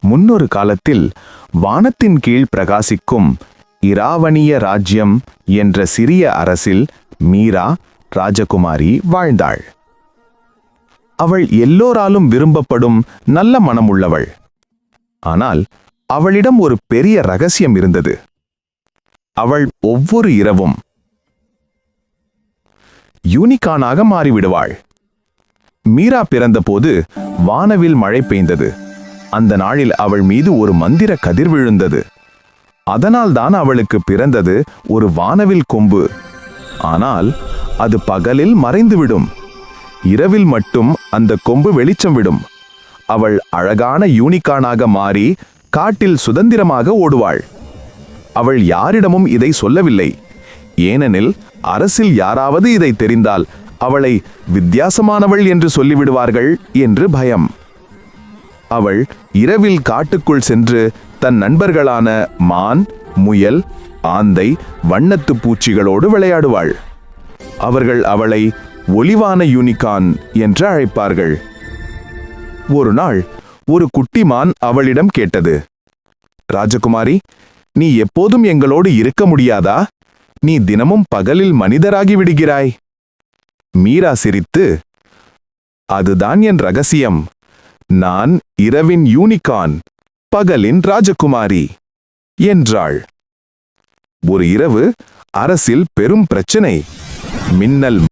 முன்னொரு காலத்தில் வானத்தின் கீழ் பிரகாசிக்கும் இராவணிய ராஜ்யம் என்ற சிறிய அரசில் மீரா ராஜகுமாரி வாழ்ந்தாள். அவள் எல்லோராலும் விரும்பப்படும் நல்ல மனமுள்ளவள். ஆனால் அவளிடம் ஒரு பெரிய ரகசியம் இருந்தது. அவள் ஒவ்வொரு இரவும் யூனிகானாக மாறிவிடுவாள். மீரா பிறந்தபோது வானவில் மழை பெய்ந்தது. அந்த நாளில் அவள் மீது ஒரு மந்திர கதிர் விழுந்தது. அதனால்தான் அவளுக்கு பிறந்தது ஒரு வானவில் கொம்பு. ஆனால் அது பகலில் மறைந்துவிடும். இரவில் மட்டும் அந்த கொம்பு வெளிச்சம் விடும். அவள் அழகான யூனிகானாக மாறி காட்டில் சுதந்திரமாக ஓடுவாள். அவள் யாரிடமும் இதை சொல்லவில்லை. ஏனெனில் அரசில் யாராவது இதை தெரிந்தால் அவளை வித்தியாசமானவள் என்று சொல்லிவிடுவார்கள் என்று பயம். அவள் இரவில் காட்டுக்குள் சென்று தன் நண்பர்களான மான் முயல் ஆந்தை வண்ணத்து பூச்சிகளோடு விளையாடுவாள். அவர்கள் அவளை ஒளிவான யூனிகான் என்று அழைப்பார்கள். ஒரு நாள் ஒரு குட்டி மான் அவளிடம் கேட்டது ராஜகுமாரி நீ எப்போதும் எங்களோடு இருக்க முடியாதா? நீ தினமும் பகலில் மனிதராகி விடுகிறாய். மீரா சிரித்து அதுதான் என் ரகசியம். நான் இரவின் யூனிகான் பகலின் ராஜகுமாரி என்றாள். ஒரு இரவு அரசில் பெரும் பிரச்சனை. மின்னல்